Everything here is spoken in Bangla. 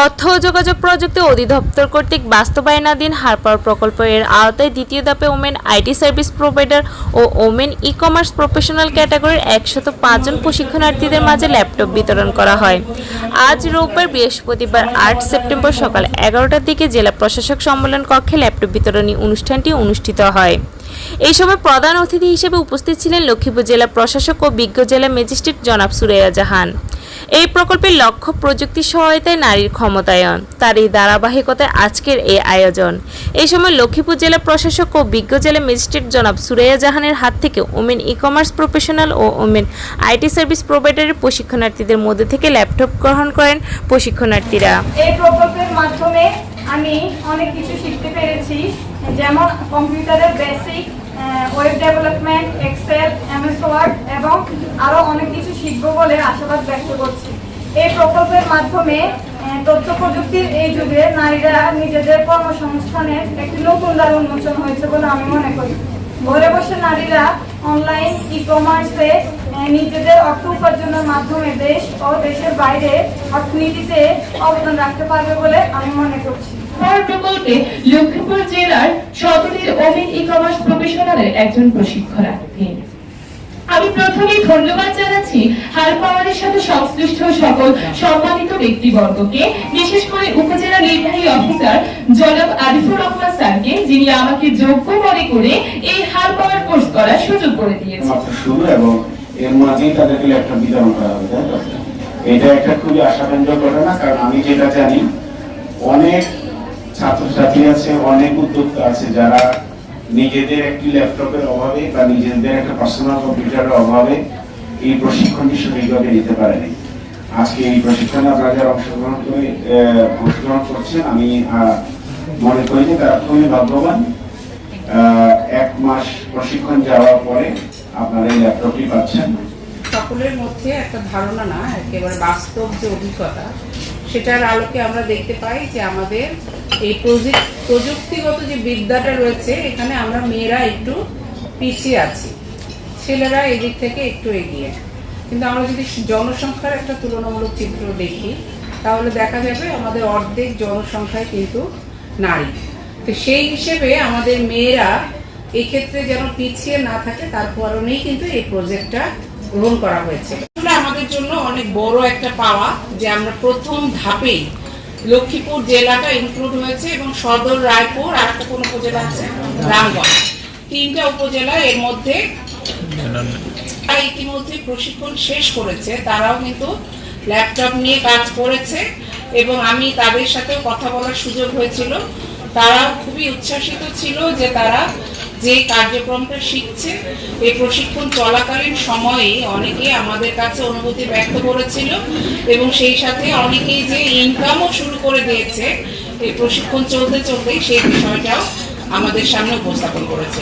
তথ্য ও যোগাযোগ প্রযুক্তি অধিদপ্তর কর্তৃক বাস্তবায়নাধীন হারপার প্রকল্প এর আওতায় দ্বিতীয় ধাপে ওমেন আইটি সার্ভিস প্রোভাইডার ও ওমেন ই কমার্স প্রফেশনাল ক্যাটাগরির একশত পাঁচজন প্রশিক্ষণার্থীদের মাঝে ল্যাপটপ বিতরণ করা হয়। আজ রোববার বৃহস্পতিবার আট সেপ্টেম্বর সকাল এগারোটার দিকে জেলা প্রশাসক সম্মেলন কক্ষে ল্যাপটপ বিতরণী অনুষ্ঠানটি অনুষ্ঠিত হয়। এই সময় প্রধান অতিথি হিসেবে উপস্থিত ছিলেন লক্ষ্মীপুর জেলা প্রশাসক ও বিজ্ঞ জেলা ম্যাজিস্ট্রেট জনাব সুরেয়া জাহান। এই প্রকল্পের লক্ষ্য প্রযুক্তি সহায়তায় নারীর ক্ষমতায়ন, তার এই ধারাবাহিকতায় আজকের এই আয়োজন। এই সময় লক্ষ্মীপুর জেলা প্রশাসক ও বিজ্ঞ জেলা ম্যাজিস্ট্রেট জনাব সুরেয়া জাহানের হাত থেকে ওমেন ই কমার্স প্রফেশনাল ও ওমেন আইটি সার্ভিস প্রোভাইডারের প্রশিক্ষণার্থীদের মধ্যে থেকে ল্যাপটপ গ্রহণ করেন প্রশিক্ষণার্থীরা। এই প্রকল্পের মাধ্যমে আমি অনেক কিছু শিখতে পেরেছি, যেমন কম্পিউটারের basic web development excel MS word এবং আরও অনেক কিছু শিখব বলে আশাবাদ ব্যক্ত করছি। এই প্রকল্পের মাধ্যমে তথ্য প্রযুক্তির এই যুগে নারীরা নিজেদের কর্মসংস্থানের একটি নতুন দ্বার উন্মোচন হয়েছে বলে আমি মনে করি। ঘরে বসে নারীরা অনলাইন ই কমার্সে নিজেদের অর্থ উপার্জনের মাধ্যমে দেশ ও দেশের বাইরে অর্থনীতিতে অবদান রাখতে পারবে বলে আমি মনে করছি। প্রকল্পে লক্ষ্মীপুর জেলার সদরের ই কমার্স প্রফেশনালের একজন প্রশিক্ষণার্থী আমি প্রথমে ধন্যবাদ জানাচ্ছি হার পাওয়ারের সাথে সংশ্লিষ্ট সকল সম্মানিত ব্যক্তিবর্গকে, বিশেষ করে উপজেলা নির্বাহী অফিসার জনাব আরিফুর রহমান স্যারকে, যিনি আমাকে যোগ্য মনে করে এই হার পাওয়ার কোর্স করার সুযোগ করে দিয়েছেন। এবং এর মাঝেই তাদেরকে ল্যাপটপ বিতরণ করা হবে এটা একটা খুবই আশাব্যঞ্জক ঘটনা, কারণ আমি যেটা জানি, অনেক ছাত্রছাত্রী আছে, অনেক উদ্যোক্তা আছে যারা নিজেদের একটি ল্যাপটপের অভাবে বা নিজেদের একটা পার্সোনাল কম্পিউটারের অভাবে এই প্রশিক্ষণটি সঠিকভাবে নিতে পারেনি। আজকে এই প্রশিক্ষণে আপনারা যারা অংশগ্রহণ করে অংশগ্রহণ করছেন, আমি মনে করি যে তারা খুবই ভাগ্যবান। এক মাস প্রশিক্ষণ যাওয়ার পরে আপনারা এই ল্যাপটপটি পাচ্ছেন। সকলের মধ্যে একটা ধারণা না, একেবারে বাস্তব যে অভিজ্ঞতা, সেটার আলোকে আমরা দেখতে পাই যে আমাদের এই প্রযুক্তিগত যে বিদ্যাটা রয়েছে, এখানে আমরা মেয়েরা একটু পিছিয়ে আছি। ছেলেরা এদিক থেকে একটু এগিয়ে। কিন্তু আমরা যদি জনসংখ্যার একটা তুলনামূলক চিত্র দেখি, তাহলে দেখা যাবে আমাদের অর্ধেক জনসংখ্যায় কিন্তু নারী। তো সেই হিসেবে আমাদের মেয়েরা এক্ষেত্রে যেন পিছিয়ে না থাকে, তার কারণেই কিন্তু এই প্রজেক্টটা গ্রহণ করা হয়েছে। আমাদের জন্য অনেক বড় একটা পাওয়া যে আমরা প্রথম ধাপেই লক্ষ্মীপুর জেলাটা ইনক্লুড হয়েছে এবং সদর রায়পুর আর একটা কোন উপজেলা আছে রামগঞ্জ। তিনটা উপজেলা এর মধ্যে ইতিমধ্যে প্রশিক্ষণ শেষ করেছে, তারাও কিন্তু ল্যাপটপ নিয়ে কাজ করেছে এবং আমি তাদের সাথেও কথা বলার সুযোগ হয়েছিল। তারা খুবই উচ্ছ্বাসিত ছিল যে তারা যে কার্যক্রমটা শিখছে, এই প্রশিক্ষণ চলাকালীন সময়ে অনেকে আমাদের কাছে অনুভূতি ব্যক্ত করেছিল এবং সেই সাথে অনেকেই যে ইনকামও শুরু করে দিয়েছে, এই প্রশিক্ষণ চলতে চলতেই সেই বিষয়টাও আমাদের সামনে উপস্থাপন করেছে।